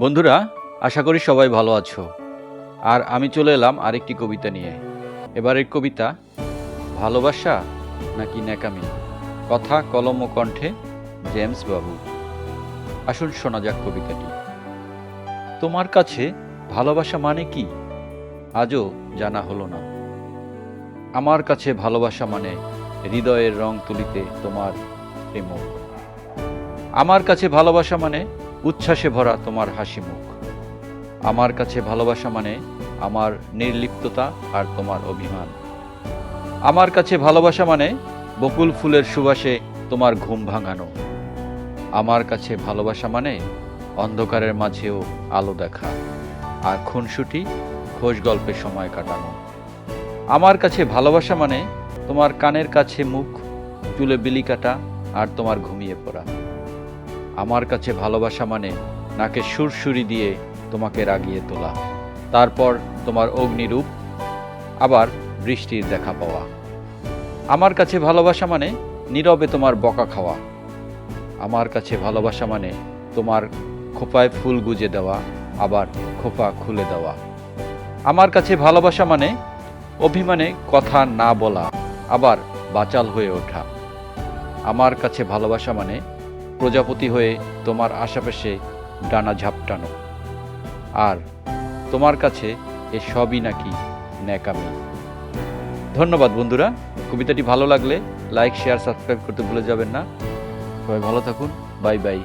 বন্ধুরা, আশা করি সবাই ভালো আছো। আর আমি চলে এলাম আরেকটি কবিতা নিয়ে। এবারের কবিতা, ভালোবাসা নাকি ন্যাকামি? কথা কলম ও কণ্ঠে জেমস বাবু। আসুন শোনা যাক কবিতাটি। তোমার কাছে ভালোবাসা মানে কি? আজও জানা হলো না। আমার কাছে ভালোবাসা মানে হৃদয়ের রং তুলিতে তোমার প্রেম। আমার কাছে ভালোবাসা মানে উচ্ছ্বাসে ভরা তোমার হাসি মুখ। আমার কাছে ভালোবাসা মানে আমার নির্লিপ্ততা আর তোমার অভিমান। আমার কাছে ভালোবাসা মানে বকুল ফুলের সুবাসে তোমার ঘুম ভাঙানো। আমার কাছে ভালোবাসা মানে অন্ধকারের মাঝেও আলো দেখা আর খুনসুটি খোশ গল্পে সময় কাটানো। আমার কাছে ভালোবাসা মানে তোমার কানের কাছে মুখ, চুলে বিলি কাটা আর তোমার ঘুমিয়ে পড়া। আমার কাছে ভালোবাসা মানে নাকে সুরসুরি দিয়ে তোমাকে রাগিয়ে তোলা। তারপর তোমার অগ্নিরূপ, আবার বৃষ্টির দেখা পাওয়া। আমার কাছে ভালোবাসা মানে নীরবে তোমার বকা খাওয়া। আমার কাছে ভালোবাসা মানে তোমার খোপায় ফুল গুজে দেওয়া, আবার খোপা খুলে দেওয়া। আমার কাছে ভালোবাসা মানে অভিমানে কথা না বলা, আবার বাচাল হয়ে ওঠা। আমার কাছে ভালোবাসা মানে প্রজাপতি হয়ে তোমার আশেপাশে ডানা ঝাপটানো আর তোমার কাছে এ সবই নাকি ন্যাকামি। ধন্যবাদ বন্ধুরা, কবিতাটি ভালো লাগলে লাইক, শেয়ার, সাবস্ক্রাইব করতে ভুলে যাবেন না। সবাই ভালো থাকুন, বাই বাই।